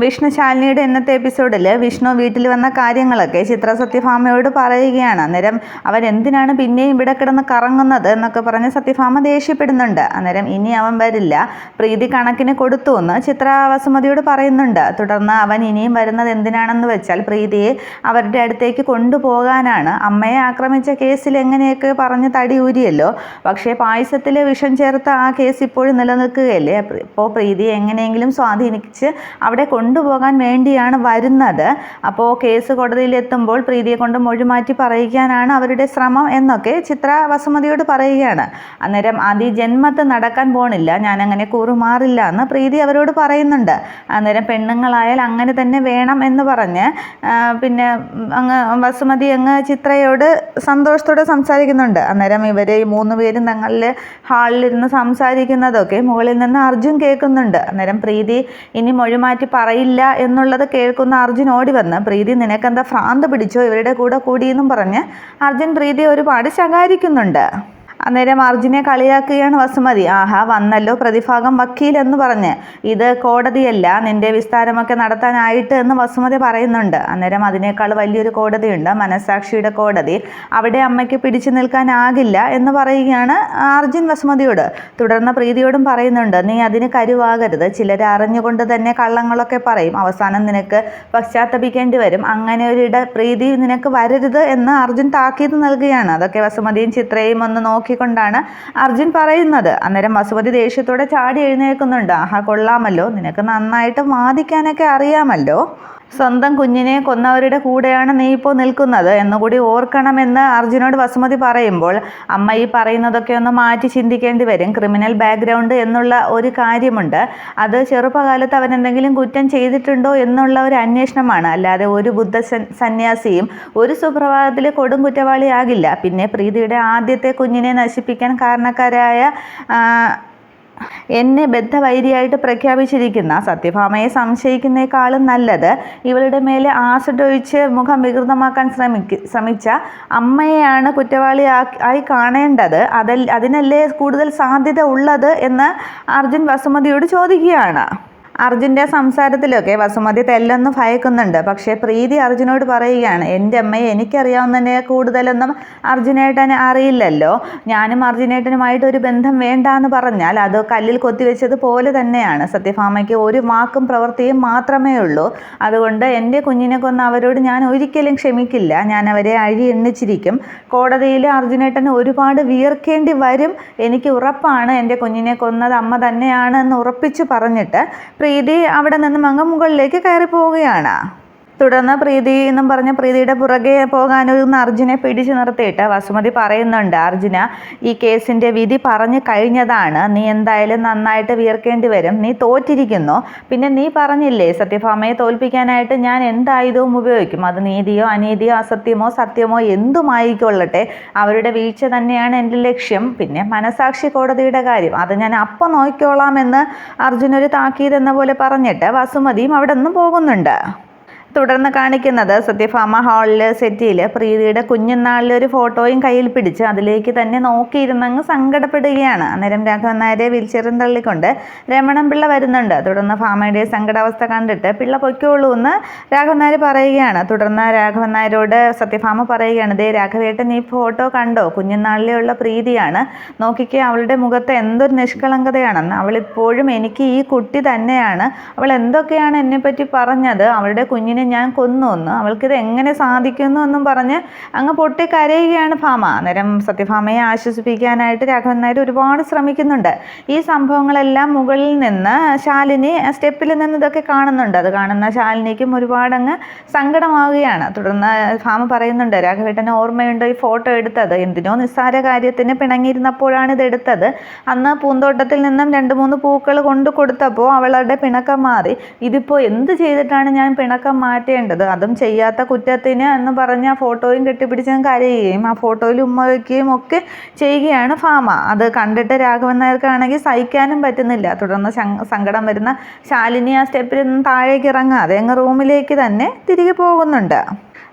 വിഷ്ണു ശാലിനിയുടെ ഇന്നത്തെ എപ്പിസോഡിൽ വിഷ്ണു വീട്ടിൽ വന്ന കാര്യങ്ങളൊക്കെ ചിത്ര സത്യഭാമയോട് പറയുകയാണ്. അന്നേരം അവൻ എന്തിനാണ് പിന്നെയും ഇവിടെ കിടന്ന് കറങ്ങുന്നത് എന്നൊക്കെ പറഞ്ഞ് സത്യഭാമ ദേഷ്യപ്പെടുന്നുണ്ട്. അന്നേരം ഇനി അവൻ വരില്ല. പ്രീതി കണക്കിന് കൊടുത്തു എന്ന് ചിത്ര വസുമതിയോട് പറയുന്നുണ്ട്. തുടർന്ന് അവൻ ഇനിയും വരുന്നത് എന്തിനാണെന്ന് വെച്ചാൽ പ്രീതിയെ അവരുടെ അടുത്തേക്ക് കൊണ്ടുപോകാനാണ്. അമ്മയെ ആക്രമിച്ച കേസിൽ എങ്ങനെയൊക്കെ പറഞ്ഞ് തടി ഊരിയല്ലോ. പക്ഷേ പായസത്തിൽ വിഷം ചേർത്ത ആ കേസ് ഇപ്പോഴും നിലനിൽക്കുകയല്ലേ? ഇപ്പോൾ പ്രീതിയെ എങ്ങനെയെങ്കിലും സ്വാധീനിച്ച് അവിടെ കൊണ്ടുപോകാൻ വേണ്ടിയാണ് വരുന്നത്. അപ്പോൾ കേസ് കോടതിയിൽ എത്തുമ്പോൾ പ്രീതിയെ കൊണ്ട് മൊഴി മാറ്റി പറയിക്കാനാണ് അവരുടെ ശ്രമം എന്നൊക്കെ ചിത്ര വസുമതിയോട് പറയുകയാണ്. അന്നേരം അതി ജന്മത്ത് നടക്കാൻ പോണില്ല ഞാൻ അങ്ങനെ കൂറുമാറില്ല എന്ന് പ്രീതി അവരോട് പറയുന്നുണ്ട്. അന്നേരം പെണ്ണുങ്ങളായാൽ അങ്ങനെ തന്നെ വേണം എന്ന് പറഞ്ഞ് പിന്നെ അങ്ങ് വസുമതി അങ്ങ് ചിത്രയോട് സന്തോഷത്തോടെ സംസാരിക്കുന്നുണ്ട്. അന്നേരം ഇവർ ഈ മൂന്ന് പേരും തങ്ങളിൽ ഹാളിലിരുന്ന് സംസാരിക്കുന്നതൊക്കെ മുകളിൽ നിന്ന് അർജുൻ കേൾക്കുന്നുണ്ട്. അന്നേരം പ്രീതി ഇനി മൊഴി മാറ്റി പറയില്ല എന്നുള്ളത് കേൾക്കുന്ന അർജുൻ ഓടി വന്ന്. പ്രീതി നിനക്കെന്താ ഭ്രാന്ത് പിടിച്ചോ? ഇവരുടെ കൂടെ കൂടിയെന്നും പറഞ്ഞ് അർജുൻ പ്രീതിയെ ഒരുപാട് ശകാരിക്കുന്നുണ്ട്. അന്നേരം അർജുനെ കളിയാക്കുകയാണ് വസുമതി. ആഹാ വന്നല്ലോ പ്രതിഭാഗം വക്കീൽ എന്ന് പറഞ്ഞ്. ഇത് കോടതിയല്ല നിന്റെ വിസ്താരമൊക്കെ നടത്താനായിട്ട് എന്ന് വസുമതി പറയുന്നുണ്ട്. അന്നേരം അതിനേക്കാൾ വലിയൊരു കോടതിയുണ്ട് മനസാക്ഷിയുടെ കോടതി. അവിടെ അമ്മയ്ക്ക് പിടിച്ചു നിൽക്കാനാകില്ല എന്ന് പറയുകയാണ് അർജുൻ വസുമതിയോട്. തുടർന്ന് പ്രീതിയോടും പറയുന്നുണ്ട് നീ അതിന് കരുവാകരുത്. ചിലർ അറിഞ്ഞുകൊണ്ട് തന്നെ കള്ളങ്ങളൊക്കെ പറയും. അവസാനം നിനക്ക് പശ്ചാത്തപിക്കേണ്ടി വരും. അങ്ങനെ ഒരിട പ്രീതി നിനക്ക് വരരുത് എന്ന് അർജുൻ താക്കീത് നൽകുകയാണ്. അതൊക്കെ വസുമതിയും ചിത്രയും ഒന്ന് നോക്കിക്കൊണ്ടാണ് അർജുൻ പറയുന്നത്. അന്നേരം വസുമതി ദേഷ്യത്തോടെ ചാടി എഴുന്നേൽക്കുന്നുണ്ട്. ആഹാ കൊള്ളാമല്ലോ. നിനക്ക് നന്നായിട്ട് വാദിക്കാനൊക്കെ അറിയാമല്ലോ. സ്വന്തം കുഞ്ഞിനെ കൊന്നവരുടെ കൂടെയാണ് നീ ഇപ്പോൾ നിൽക്കുന്നത് എന്നുകൂടി ഓർക്കണമെന്ന് അർജുനോട് വസുമതി പറയുമ്പോൾ അമ്മ ഈ പറയുന്നതൊക്കെ ഒന്ന് മാറ്റി ചിന്തിക്കേണ്ടി വരും. ക്രിമിനൽ ബാക്ക്ഗ്രൗണ്ട് എന്നുള്ള ഒരു കാര്യമുണ്ട്. അത് ചെറുപ്പകാലത്ത് അവൻ എന്തെങ്കിലും കുറ്റം ചെയ്തിട്ടുണ്ടോ എന്നുള്ള ഒരു അന്വേഷണമാണ്. അല്ലാതെ ഒരു ബുദ്ധ സന്യാസിയും ഒരു സുപ്രഭാതത്തിൽ കൊടും കുറ്റവാളിയാകില്ല. പിന്നെ പ്രീതിയുടെ ആദ്യത്തെ കുഞ്ഞിനെ നശിപ്പിക്കാൻ കാരണക്കാരായ എന്നെ ബദ്ധവൈരിയായിട്ട് പ്രഖ്യാപിച്ചിരിക്കുന്ന സത്യഭാമയെ സംശയിക്കുന്നേക്കാളും നല്ലത് ഇവളുടെ മേലെ ആസിഡ് ഒഴിച്ച് മുഖം വികൃതമാക്കാൻ ശ്രമിക്ക ശ്രമിച്ച അമ്മയെയാണ് കുറ്റവാളി ആയി കാണേണ്ടത്. അതിൽ അതിനല്ലേ കൂടുതൽ സാധ്യത ഉള്ളത് എന്ന് അർജുൻ വസുമതിയോട് ചോദിക്കുകയാണ്. അർജുന്റെ സംസാരത്തിലൊക്കെ വസുമതി തെല്ലെന്ന് ഭയക്കുന്നുണ്ട്. പക്ഷേ പ്രീതി അർജുനോട് പറയുകയാണ് എന്റെ അമ്മയെ എനിക്കറിയാവുന്നതിനെ കൂടുതലൊന്നും അർജുനേട്ടന് അറിയില്ലല്ലോ. ഞാനും അർജുനേട്ടനുമായിട്ട് ഒരു ബന്ധം വേണ്ട എന്ന് പറഞ്ഞാൽ അത് കല്ലിൽ കൊത്തിവെച്ചത് പോലെ തന്നെയാണ്. സത്യഭാമയ്ക്ക് ഒരു വാക്കും പ്രവൃത്തിയും മാത്രമേ ഉള്ളൂ. അതുകൊണ്ട് എന്റെ കുഞ്ഞിനെ കൊന്ന അവരോട് ഞാൻ ഒരിക്കലും ക്ഷമിക്കില്ല. ഞാൻ അവരെ അഴി എണ്ണിച്ചിരിക്കും. കോടതിയിൽ അർജുനേട്ടന് ഒരുപാട് വിയർക്കേണ്ടി വരും. എനിക്ക് ഉറപ്പാണ് എന്റെ കുഞ്ഞിനെ കൊന്നത് അമ്മ തന്നെയാണ് എന്ന് ഉറപ്പിച്ചു പറഞ്ഞിട്ട് പ്രീതി അവിടെ നിന്നും അങ്ങ് മുകളിലേക്ക് കയറി പോവുകയാണ് തുടർന്ന് പ്രീതി എന്നും പറഞ്ഞ പ്രീതിയുടെ പുറകെ പോകാനൊന്ന് അർജുനെ പിടിച്ചു നിർത്തിയിട്ട് വസുമതി പറയുന്നുണ്ട് അർജുന ഈ കേസിന്റെ വിധി പറഞ്ഞു കഴിഞ്ഞതാണ്. നീ എന്തായാലും നന്നായിട്ട് വീർക്കേണ്ടി വരും. നീ തോറ്റിരിക്കുന്നു. പിന്നെ നീ പറഞ്ഞില്ലേ സത്യഭാമയെ തോൽപ്പിക്കാനായിട്ട് ഞാൻ എന്തായുധവും ഉപയോഗിക്കും? അത് നീതിയോ അനീതിയോ അസത്യമോ സത്യമോ എന്തുമായിക്കൊള്ളട്ടെ? അവരുടെ വീഴ്ച തന്നെയാണ് എന്റെ ലക്ഷ്യം. പിന്നെ മനസാക്ഷി കോടതിയുടെ കാര്യം. അത് ഞാൻ അപ്പം നോക്കിക്കോളാമെന്ന് അർജുനൊരു താക്കീത് എന്ന പോലെ പറഞ്ഞിട്ട് വസുമതിയും അവിടെ നിന്ന് പോകുന്നുണ്ട്. തുടർന്ന് കാണിക്കുന്നത് സത്യഭാമ ഹാളിൽ സെറ്റിയിൽ പ്രീതിയുടെ കുഞ്ഞുനാളിലെ ഒരു ഫോട്ടോയും കയ്യിൽ പിടിച്ച് അതിലേക്ക് തന്നെ നോക്കിയിരുന്നങ്ങ് സങ്കടപ്പെടുകയാണ്. അന്നേരം രാഘവൻ നായരെ വീൽചെയറിൽ തള്ളിക്കൊണ്ട് രമണൻ പിള്ള വരുന്നുണ്ട്. തുടർന്ന് ഭാമയുടെ സങ്കടാവസ്ഥ കണ്ടിട്ട് പിള്ള പൊയ്ക്കോളൂ എന്ന് രാഘവൻ നായർ പറയുകയാണ്. തുടർന്ന് രാഘവൻ നായരോട് സത്യഭാമ പറയുകയാണ് ദേ രാഘവേട്ടൻ ഈ ഫോട്ടോ കണ്ടോ? കുഞ്ഞുനാളിലെയുള്ള പ്രീതിയാണ്. നോക്കിക്കേ അവളുടെ മുഖത്ത് എന്തൊരു നിഷ്കളങ്കതയാണെന്ന്. അവളിപ്പോഴും എനിക്ക് ഈ കുട്ടി തന്നെയാണ്. അവൾ എന്തൊക്കെയാണ് എന്നെപ്പറ്റി പറഞ്ഞത്? അവളുടെ കുഞ്ഞിനെ ഞാൻ കൊന്നു എന്ന്. അവൾക്കിത് എങ്ങനെ സാധിക്കുന്നു എന്നും പറഞ്ഞ് അങ്ങ് പൊട്ടി കരയുകയാണ് ഭാമ. അന്നേരം സത്യഭാമയെ ആശ്വസിപ്പിക്കാനായിട്ട് രാഘവൻ നായർ ഒരുപാട് ശ്രമിക്കുന്നുണ്ട്. ഈ സംഭവങ്ങളെല്ലാം മുകളിൽ നിന്ന് ശാലിനി സ്റ്റെപ്പിൽ നിന്ന് ഇതൊക്കെ കാണുന്നുണ്ട്. അത് കാണുന്ന ശാലിനിക്കും ഒരുപാട് അങ്ങ് സങ്കടമാവുകയാണ്. തുടർന്ന് ഭാമ പറയുന്നുണ്ട് രാഘവേട്ടന് ഓർമ്മയുണ്ടോ ഈ ഫോട്ടോ എടുത്തത്? എന്തിനോ നിസ്സാര കാര്യത്തിന് പിണങ്ങിയിരുന്നപ്പോഴാണ് ഇത് എടുത്തത്. അന്ന് പൂന്തോട്ടത്തിൽ നിന്നും രണ്ട് മൂന്ന് പൂക്കൾ കൊണ്ടു കൊടുത്തപ്പോൾ അവളുടെ പിണക്കം മാറി. ഇതിപ്പോൾ എന്ത് ചെയ്തിട്ടാണ് ഞാൻ പിണക്കം മാറ്റേണ്ടത്. അതും ചെയ്യാത്ത കുറ്റത്തിന് എന്ന് പറഞ്ഞ് ആ ഫോട്ടോയും കെട്ടിപ്പിടിച്ച് കരയുകയും ആ ഫോട്ടോയിൽ ഉമ്മ വയ്ക്കുകയും ഒക്കെ ചെയ്യുകയാണ് ഫാമ. അത് കണ്ടിട്ട് രാഘവൻ നായർക്കാണെങ്കിൽ സഹിക്കാനും പറ്റുന്നില്ല. തുടർന്ന് സങ്കടം വരുന്ന ശാലിനി ആ സ്റ്റെപ്പിൽ നിന്ന് താഴേക്ക് ഇറങ്ങാതെ അങ്ങ് റൂമിലേക്ക് തന്നെ തിരികെ പോകുന്നുണ്ട്.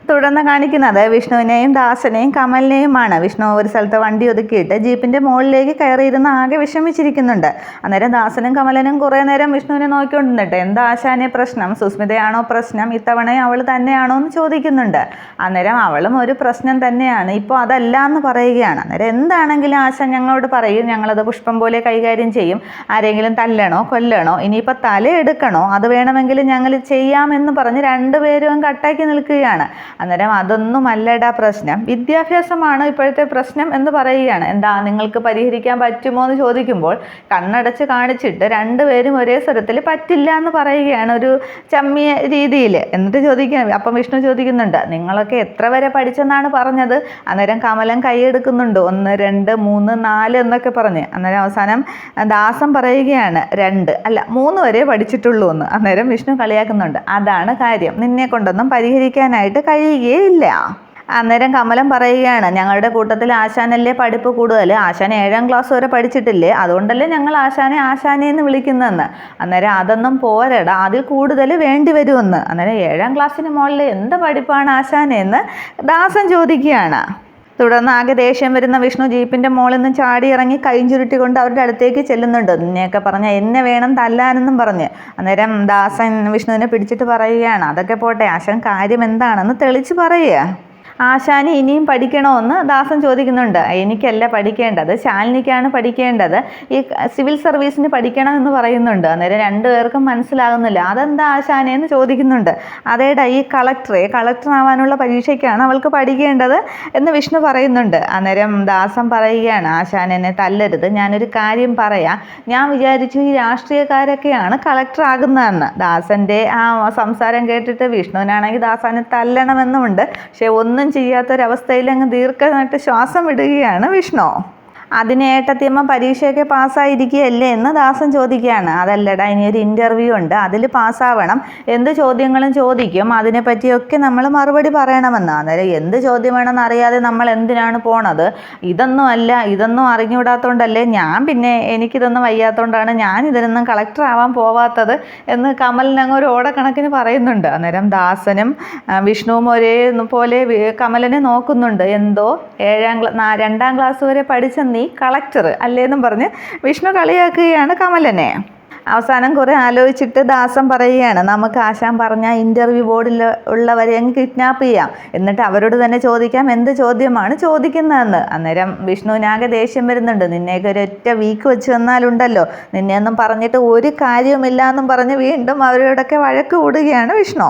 തുടർന്ന് കാണിക്കുന്നത് വിഷ്ണുവിനെയും ദാസനെയും കമലിനെയുമാണ്. വിഷ്ണു ഒരു സ്ഥലത്ത് വണ്ടി ഒതുക്കിയിട്ട് ജീപ്പിന്റെ മുകളിലേക്ക് കയറിയിരുന്ന് ആകെ വിഷമിച്ചിരിക്കുന്നുണ്ട്. അന്നേരം ദാസനും കമലനും കുറേ നേരം വിഷ്ണുവിനെ നോക്കിക്കൊണ്ടിരുന്നിട്ട് എന്താ ആശാനെ പ്രശ്നം? സുസ്മിതയാണോ പ്രശ്നം? ഇത്തവണ അവൾ തന്നെയാണോ എന്ന് ചോദിക്കുന്നുണ്ട്. അന്നേരം അവളും ഒരു പ്രശ്നം തന്നെയാണ്. ഇപ്പോൾ അതല്ല എന്ന് പറയുകയാണ്. അന്നേരം എന്താണെങ്കിലും ആശ ഞങ്ങളോട് പറയും. ഞങ്ങളത് പുഷ്പം പോലെ കൈകാര്യം ചെയ്യും. ആരെങ്കിലും തല്ലണോ കൊല്ലണോ ഇനിയിപ്പോൾ തല എടുക്കണോ? അത് വേണമെങ്കിൽ ഞങ്ങൾ ചെയ്യാമെന്ന് പറഞ്ഞ് രണ്ടുപേരും കട്ടാക്കി നിൽക്കുകയാണ്. അന്നേരം അതൊന്നും അല്ലടാ പ്രശ്നം. വിദ്യാഭ്യാസമാണ് ഇപ്പോഴത്തെ പ്രശ്നം എന്ന് പറയുകയാണ്. എന്താ നിങ്ങൾക്ക് പരിഹരിക്കാൻ പറ്റുമോ എന്ന് ചോദിക്കുമ്പോൾ കണ്ണടച്ച് കാണിച്ചിട്ട് രണ്ടുപേരും ഒരേ സ്വരത്തിൽ പറ്റില്ല എന്ന് പറയുകയാണ് ഒരു ചമ്മിയ രീതിയിൽ. എന്നിട്ട് ചോദിക്കുക അപ്പം വിഷ്ണു ചോദിക്കുന്നുണ്ട് നിങ്ങളൊക്കെ എത്ര വരെ പഠിച്ചെന്നാണ് പറഞ്ഞത്? അന്നേരം കമലം കൈയെടുക്കുന്നുണ്ട് ഒന്ന് രണ്ട് മൂന്ന് നാല് എന്നൊക്കെ പറഞ്ഞ്. അന്നേരം അവസാനം ദാസം പറയുകയാണ് രണ്ട് അല്ല മൂന്ന് വരെ പഠിച്ചിട്ടുള്ളൂ എന്ന് അന്നേരം വിഷ്ണു കളിയാക്കുന്നുണ്ട്. അതാണ് കാര്യം. നിന്നെ കൊണ്ടൊന്നും പരിഹരിക്കാനായിട്ട് കഴിയുകയില്ല അന്നേരം കമലം പറയുകയാണ് ഞങ്ങളുടെ കൂട്ടത്തിൽ ആശാനല്ലേ പഠിപ്പ് കൂടുതൽ? ആശാൻ ഏഴാം ക്ലാസ് വരെ പഠിച്ചിട്ടില്ലേ? അതുകൊണ്ടല്ലേ ഞങ്ങൾ ആശാനെ ആശാനെ എന്ന് വിളിക്കുന്നതെന്ന്. അന്നേരം അതൊന്നും പോരടാ അതിൽ കൂടുതൽ വേണ്ടി വരുമെന്ന്. അന്നേരം ഏഴാം ക്ലാസ്സിന് മുകളിൽ എന്ത് പഠിപ്പാണ് ആശാനെ എന്ന് ദാസൻ ചോദിക്കുകയാണ്. തുടർന്ന് ആകെ ദേഷ്യം വരുന്ന വിഷ്ണു ജീപ്പിന്റെ മുകളിൽ നിന്ന് ചാടി ഇറങ്ങി കൈയും ചുരുട്ടിക്കൊണ്ട് അവരുടെ അടുത്തേക്ക് ചെല്ലുന്നുണ്ട്. നിന്നെയൊക്കെ പറഞ്ഞ എന്നെ വേണം തല്ലാനെന്നും പറഞ്ഞ്. അന്നേരം ദാസൻ വിഷ്ണുവിനെ പിടിച്ചിട്ട് പറയുകയാണ് അതൊക്കെ പോട്ടെ ആശം കാര്യം എന്താണെന്ന് തെളിച്ച് പറയുക. ആശാന് ഇനിയും പഠിക്കണമെന്ന് ദാസൻ ചോദിക്കുന്നുണ്ട്. എനിക്കല്ല പഠിക്കേണ്ടത്. ശാലിനിക്കാണ് പഠിക്കേണ്ടത്. ഈ സിവിൽ സർവീസിന് പഠിക്കണം എന്ന് പറയുന്നുണ്ട്. അന്നേരം രണ്ടുപേർക്കും മനസ്സിലാകുന്നില്ല. അതെന്താ ആശാനെ എന്ന് ചോദിക്കുന്നുണ്ട്. അതേടാ ഈ കളക്ടറെ കളക്ടറാവാനുള്ള പരീക്ഷയ്ക്കാണ് അവൾക്ക് പഠിക്കേണ്ടത് എന്ന് വിഷ്ണു പറയുന്നുണ്ട്. അന്നേരം ദാസൻ പറയുകയാണ് ആശാൻ എന്നെ തല്ലരുത്. ഞാനൊരു കാര്യം പറയാം. ഞാൻ വിചാരിച്ചു ഈ രാഷ്ട്രീയക്കാരൊക്കെയാണ് കളക്ടർ ആകുന്നതെന്ന് ദാസന്റെ ആ സംസാരം കേട്ടിട്ട് വിഷ്ണുവിനാണെങ്കിൽ ദാസാനെ തല്ലണമെന്നുമുണ്ട്. പക്ഷെ ഒന്നും ചെയ്യാത്തൊരവസ്ഥയിൽ അങ്ങ് ദീർഘമായിട്ട് ശ്വാസം വിടുകയാണ് വിഷ്ണു. അതിന് ഏട്ടത്തിയമ്മ പരീക്ഷയൊക്കെ പാസ്സായിരിക്കുകയല്ലേ എന്ന് ദാസൻ ചോദിക്കുകയാണ്. അതല്ലടാ ഇനി ഒരു ഇന്റർവ്യൂ ഉണ്ട്. അതിൽ പാസ്സാവണം. എന്ത് ചോദ്യങ്ങളും ചോദിക്കും. അതിനെപ്പറ്റിയൊക്കെ നമ്മൾ മറുപടി പറയണമെന്ന്. അന്നേരം എന്ത് ചോദ്യം വേണമെന്ന് അറിയാതെ നമ്മൾ എന്തിനാണ് പോണത്? ഇതൊന്നും അല്ല ഇതൊന്നും അറിഞ്ഞുവിടാത്തതുകൊണ്ടല്ലേ ഞാൻ പിന്നെ എനിക്കിതൊന്നും വയ്യാത്തതുകൊണ്ടാണ് ഞാൻ ഇതിനൊന്നും കളക്ടർ ആവാൻ പോവാത്തത് എന്ന് കമലിനങ്ങ് ഒരു ഓടക്കണക്കിന് പറയുന്നുണ്ട്. അന്നേരം ദാസനും വിഷ്ണുവും ഒരേ പോലെ കമലിനെ നോക്കുന്നുണ്ട്. എന്തോ ഏഴാം ക്ലാ രണ്ടാം ക്ലാസ് വരെ പഠിച്ച നീ കളക്ടർ അല്ലേന്നും പറഞ്ഞ് വിഷ്ണു കളിയാക്കുകയാണ് കമലനെ. അവസാനം കുറേ ആലോചിച്ചിട്ട് ദാസൻ പറയുകയാണ് നമുക്ക് ആശാൻ പറഞ്ഞ ഇന്റർവ്യൂ ബോർഡിൽ ഉള്ളവരെ അങ്ങ് കിഡ്നാപ്പ് ചെയ്യാം. എന്നിട്ട് അവരോട് തന്നെ ചോദിക്കാം എന്ത് ചോദ്യമാണ് ചോദിക്കുന്നതെന്ന്. അന്നേരം വിഷ്ണുവിനാകെ ദേഷ്യം വരുന്നുണ്ട് നിന്നെയൊക്കെ ഒരൊറ്റ വീക്ക് വെച്ച് തന്നാലുണ്ടല്ലോ. നിന്നെയൊന്നും പറഞ്ഞിട്ട് ഒരു കാര്യവുമില്ല എന്നും പറഞ്ഞ് വീണ്ടും അവരോടൊക്കെ വഴക്ക് കൂടുകയാണ് വിഷ്ണു.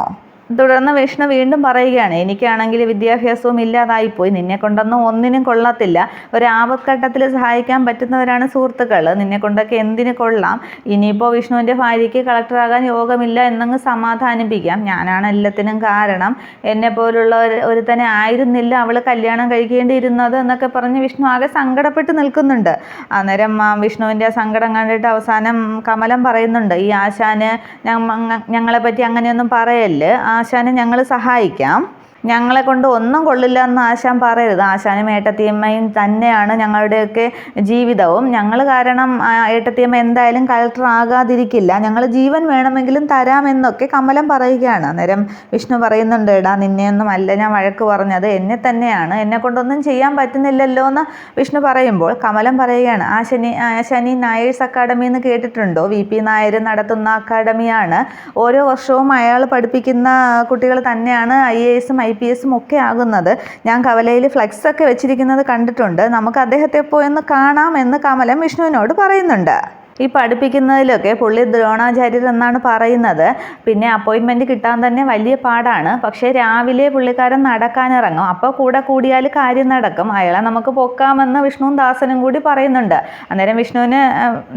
തുടർന്ന് വിഷ്ണു വീണ്ടും പറയുകയാണ് എനിക്കാണെങ്കിൽ വിദ്യാഭ്യാസവും ഇല്ലാതായിപ്പോയി. നിന്നെ കൊണ്ടൊന്നും ഒന്നിനും കൊള്ളത്തില്ല. ഒരു ആപത്ഘട്ടത്തിൽ സഹായിക്കാൻ പറ്റുന്നവരാണ് സുഹൃത്തുക്കൾ. നിന്നെ കൊണ്ടൊക്കെ എന്തിനു കൊള്ളാം? ഇനിയിപ്പോൾ വിഷ്ണുവിന്റെ ഭാര്യയ്ക്ക് കളക്ടറാകാൻ യോഗമില്ല എന്നങ്ങ് സമാധാനിപ്പിക്കാം. ഞാനാണ് എല്ലാത്തിനും കാരണം. എന്നെ പോലുള്ള ഒരു ഒരുത്തനെ ആയിരുന്നില്ല അവൾ കല്യാണം കഴിക്കേണ്ടിയിരുന്നത് എന്നൊക്കെ പറഞ്ഞ് വിഷ്ണു ആകെ സങ്കടപ്പെട്ട് നിൽക്കുന്നുണ്ട്. അന്നേരം വിഷ്ണുവിന്റെ ആ സങ്കടം കണ്ടിട്ട് അവസാനം കമലം പറയുന്നുണ്ട് ഈ ആശാന് ഞങ്ങ- ഞങ്ങളെപ്പറ്റി അങ്ങനെയൊന്നും പറയല്ല്. ആശാനെ ഞങ്ങൾ സഹായിക്കാം. ഞങ്ങളെ കൊണ്ട് ഒന്നും കൊള്ളില്ല എന്ന് ആശാൻ പറയരുത്. ആശാനും ഏട്ടത്തിയമ്മയും തന്നെയാണ് ഞങ്ങളുടെയൊക്കെ ജീവിതവും. ഞങ്ങൾ കാരണം ഏട്ടത്തിയമ്മ എന്തായാലും കളക്ടർ ആകാതിരിക്കില്ല. ഞങ്ങൾ ജീവൻ വേണമെങ്കിലും തരാമെന്നൊക്കെ കമലം പറയുകയാണ്. അന്നേരം വിഷ്ണു പറയുന്നുണ്ട് എടാ നിന്നെയൊന്നും അല്ല ഞാൻ വഴക്ക് പറഞ്ഞത്. എന്നെ തന്നെയാണ്. എന്നെ കൊണ്ടൊന്നും ചെയ്യാൻ പറ്റുന്നില്ലല്ലോ എന്ന് വിഷ്ണു പറയുമ്പോൾ കമലം പറയുകയാണ് ആ ശനി ശനി നായേഴ്സ് അക്കാഡമി എന്ന് കേട്ടിട്ടുണ്ടോ? വി. പി. നായർ നടത്തുന്ന അക്കാഡമിയാണ്. ഓരോ വർഷവും അയാൾ പഠിപ്പിക്കുന്ന കുട്ടികൾ തന്നെയാണ് ഐ എ എസും പി എസും ഒക്കെ ആകുന്നത്. ഞാൻ കവലയിൽ ഫ്ലെക്സ് ഒക്കെ വെച്ചിരിക്കുന്നത് കണ്ടിട്ടുണ്ട്. നമുക്ക് അദ്ദേഹത്തെ പോയൊന്ന് കാണാം എന്ന് കമലം വിഷ്ണുവിനോട് പറയുന്നുണ്ട്. ഈ പഠിപ്പിക്കുന്നതിലൊക്കെ പുള്ളി ദ്രോണാചാര്യർ എന്നാണ് പറയുന്നത്. പിന്നെ അപ്പോയിൻമെന്റ് കിട്ടാൻ തന്നെ വലിയ പാടാണ്. പക്ഷേ രാവിലെ പുള്ളിക്കാരൻ നടക്കാനിറങ്ങും. അപ്പോൾ കൂടെ കൂടിയാൽ കാര്യം നടക്കും. അയാളെ നമുക്ക് പൊക്കാമെന്ന് വിഷ്ണുവും ദാസനും കൂടി പറയുന്നുണ്ട്. അന്നേരം വിഷ്ണുവിന്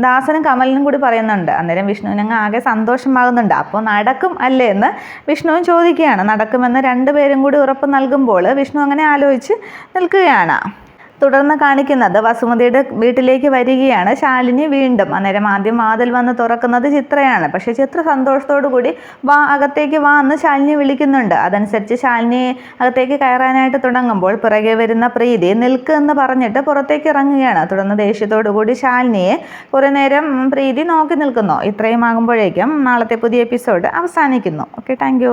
ദാസനും കമലിനും കൂടി പറയുന്നുണ്ട്. അന്നേരം വിഷ്ണുവിനങ്ങ് ആകെ സന്തോഷമാകുന്നുണ്ട്. അപ്പോൾ നടക്കും അല്ലേ എന്ന് വിഷ്ണുവും ചോദിക്കുകയാണ്. നടക്കുമെന്ന് രണ്ടുപേരും കൂടി ഉറപ്പ് നൽകുമ്പോൾ വിഷ്ണു അങ്ങനെ ആലോചിച്ച് നിൽക്കുകയാണ്. തുടർന്ന് കാണിക്കുന്നത് വസുമതിയുടെ വീട്ടിലേക്ക് വരികയാണ്. ശാലിനി വീണ്ടും അന്നേരം ആദ്യം വാതിൽ വന്ന് തുറക്കുന്നത് ചിത്രയാണ്. പക്ഷേ ചിത്ര സന്തോഷത്തോടു കൂടി വാ അകത്തേക്ക് വാ എന്ന് ശാലിനി വിളിക്കുന്നുണ്ട്. അതനുസരിച്ച് ശാലിനി അകത്തേക്ക് കയറാനായിട്ട് തുടങ്ങുമ്പോൾ പിറകെ വരുന്ന പ്രീതി നിൽക്ക് എന്ന് പറഞ്ഞിട്ട് പുറത്തേക്ക് ഇറങ്ങുകയാണ്. തുടർന്ന് ദേഷ്യത്തോടു കൂടി ശാലിനിയെ കുറേ നേരം പ്രീതി നോക്കി നിൽക്കുന്നു. ഇത്രയും ആകുമ്പോഴേക്കും നാളത്തെ പുതിയ എപ്പിസോഡ് അവസാനിക്കുന്നു. Okay thank